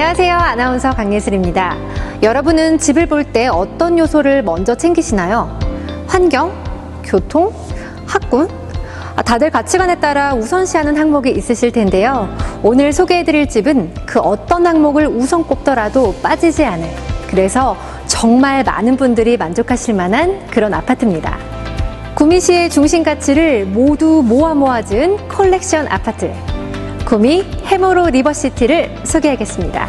안녕하세요. 아나운서 강예슬입니다. 여러분은 집을 볼 때 어떤 요소를 먼저 챙기시나요? 환경? 교통? 학군? 아, 다들 가치관에 따라 우선시하는 항목이 있으실 텐데요. 오늘 소개해드릴 집은 그 어떤 항목을 우선 꼽더라도 빠지지 않을 그래서 정말 많은 분들이 만족하실 만한 그런 아파트입니다. 구미시의 중심 가치를 모두 모아 모아 지은 컬렉션 아파트. 구미 해모로 리버시티를 소개하겠습니다.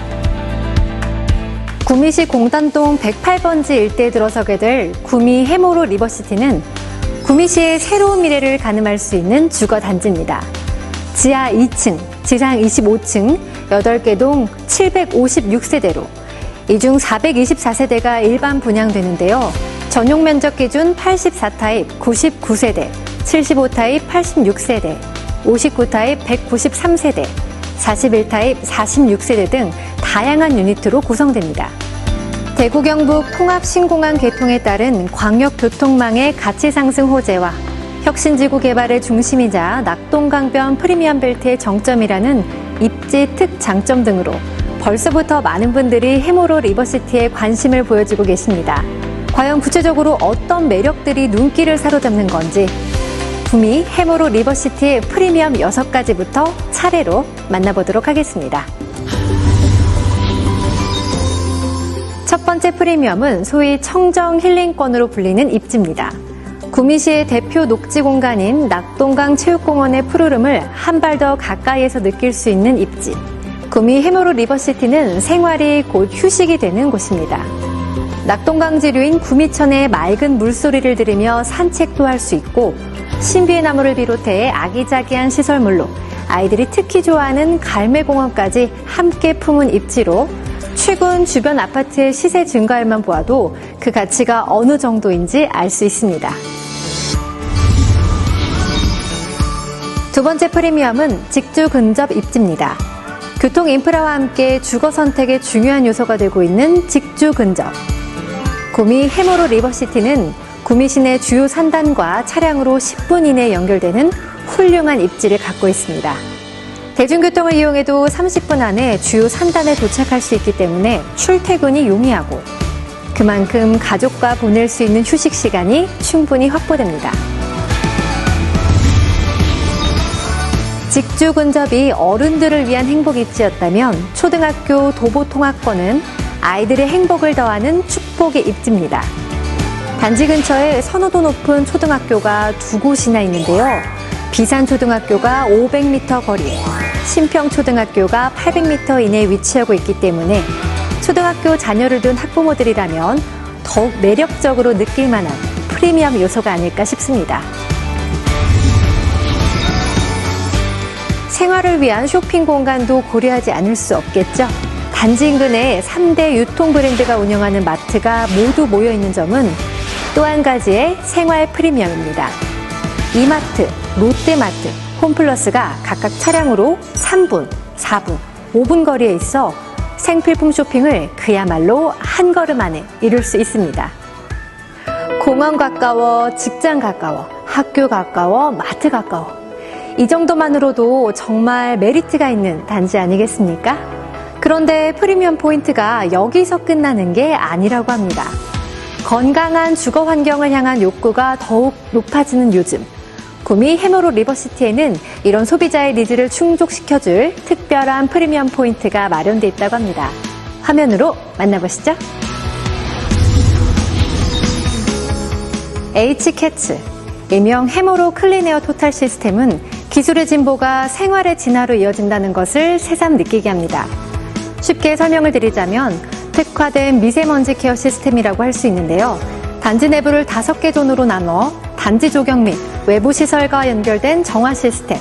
구미시 공단동 108번지 일대에 들어서게 될 구미 해모로 리버시티는 구미시의 새로운 미래를 가늠할 수 있는 주거 단지입니다. 지하 2층, 지상 25층, 8개 동 756세대로 이 중 424세대가 일반 분양되는데요. 전용 면적 기준 84타입 99세대, 75타입 86세대, 59타입 193세대, 41타입 46세대 등 다양한 유니트로 구성됩니다. 대구 경북 통합 신공항 개통에 따른 광역 교통망의 가치 상승 호재와 혁신지구 개발의 중심이자 낙동강변 프리미엄 벨트의 정점이라는 입지 특 장점 등으로 벌써부터 많은 분들이 해모로 리버시티에 관심을 보여주고 계십니다. 과연 구체적으로 어떤 매력들이 눈길을 사로잡는 건지 구미 해모로 리버시티의 프리미엄 6가지부터 차례로 만나보도록 하겠습니다. 첫 번째 프리미엄은 소위 청정 힐링권으로 불리는 입지입니다. 구미시의 대표 녹지 공간인 낙동강 체육공원의 푸르름을 한 발 더 가까이에서 느낄 수 있는 입지. 구미 해모로 리버시티는 생활이 곧 휴식이 되는 곳입니다. 낙동강 지류인 구미천의 맑은 물소리를 들으며 산책도 할 수 있고 신비의 나무를 비롯해 아기자기한 시설물로 아이들이 특히 좋아하는 갈매공원까지 함께 품은 입지로 최근 주변 아파트의 시세 증가율만 보아도 그 가치가 어느 정도인지 알 수 있습니다. 두 번째 프리미엄은 직주 근접 입지입니다. 교통 인프라와 함께 주거 선택의 중요한 요소가 되고 있는 직주 근접. 구미 해모로 리버시티는 구미 시내 주요 산단과 차량으로 10분 이내에 연결되는 훌륭한 입지를 갖고 있습니다. 대중교통을 이용해도 30분 안에 주요 산단에 도착할 수 있기 때문에 출퇴근이 용이하고 그만큼 가족과 보낼 수 있는 휴식 시간이 충분히 확보됩니다. 직주 근접이 어른들을 위한 행복 입지였다면 초등학교 도보 통학권은 아이들의 행복을 더하는 축복의 입지입니다. 단지 근처에 선호도 높은 초등학교가 두 곳이나 있는데요. 비산초등학교가 500m 거리에, 신평초등학교가 800m 이내에 위치하고 있기 때문에 초등학교 자녀를 둔 학부모들이라면 더욱 매력적으로 느낄 만한 프리미엄 요소가 아닐까 싶습니다. 생활을 위한 쇼핑 공간도 고려하지 않을 수 없겠죠. 단지 인근에 3대 유통 브랜드가 운영하는 마트가 모두 모여 있는 점은 또 한 가지의 생활 프리미엄입니다. 이마트, 롯데마트, 홈플러스가 각각 차량으로 3분, 4분, 5분 거리에 있어 생필품 쇼핑을 그야말로 한 걸음 안에 이룰 수 있습니다. 공원 가까워, 직장 가까워, 학교 가까워, 마트 가까워. 이 정도만으로도 정말 메리트가 있는 단지 아니겠습니까? 그런데 프리미엄 포인트가 여기서 끝나는 게 아니라고 합니다. 건강한 주거 환경을 향한 욕구가 더욱 높아지는 요즘. 구미 해모로 리버시티에는 이런 소비자의 니즈를 충족시켜줄 특별한 프리미엄 포인트가 마련돼 있다고 합니다. 화면으로 만나보시죠. H캐츠, 일명 해모로 클린에어 토탈 시스템은 기술의 진보가 생활의 진화로 이어진다는 것을 새삼 느끼게 합니다. 쉽게 설명을 드리자면 특화된 미세먼지 케어 시스템이라고 할 수 있는데요. 단지 내부를 다섯 개 존으로 나눠 단지 조경 및 외부 시설과 연결된 정화 시스템,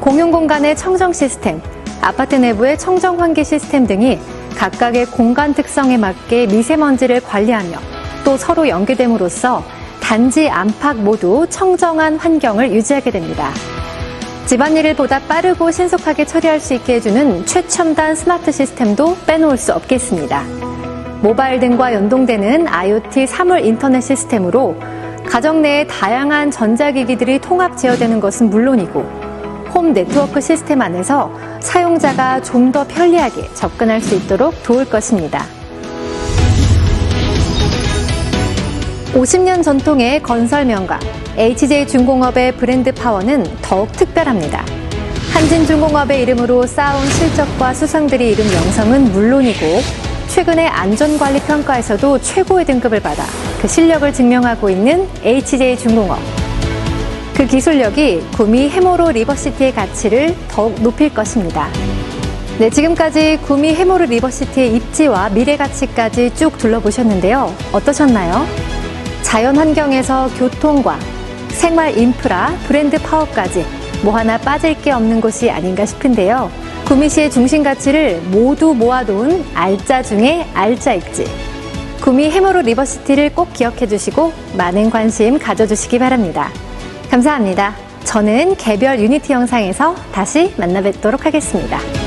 공용 공간의 청정 시스템, 아파트 내부의 청정 환기 시스템 등이 각각의 공간 특성에 맞게 미세먼지를 관리하며 또 서로 연계됨으로써 단지 안팎 모두 청정한 환경을 유지하게 됩니다. 집안일을 보다 빠르고 신속하게 처리할 수 있게 해주는 최첨단 스마트 시스템도 빼놓을 수 없겠습니다. 모바일 등과 연동되는 IoT 사물 인터넷 시스템으로 가정 내에 다양한 전자기기들이 통합 제어되는 것은 물론이고 홈 네트워크 시스템 안에서 사용자가 좀 더 편리하게 접근할 수 있도록 도울 것입니다. 50년 전통의 건설 명가 HJ중공업의 브랜드 파워는 더욱 특별합니다. 한진중공업의 이름으로 쌓아온 실적과 수상들이 이룬 명성은 물론이고 최근의 안전관리 평가에서도 최고의 등급을 받아 그 실력을 증명하고 있는 HJ중공업. 그 기술력이 구미 해모로 리버시티의 가치를 더욱 높일 것입니다. 네, 지금까지 구미 해모르 리버시티의 입지와 미래 가치까지 쭉 둘러보셨는데요. 어떠셨나요? 자연 환경에서 교통과 생활 인프라, 브랜드 파워까지 뭐 하나 빠질 게 없는 곳이 아닌가 싶은데요. 구미시의 중심 가치를 모두 모아놓은 알짜 중에 알짜 입지. 구미 해모로 리버시티를 꼭 기억해 주시고 많은 관심 가져주시기 바랍니다. 감사합니다. 저는 개별 유니티 영상에서 다시 만나 뵙도록 하겠습니다.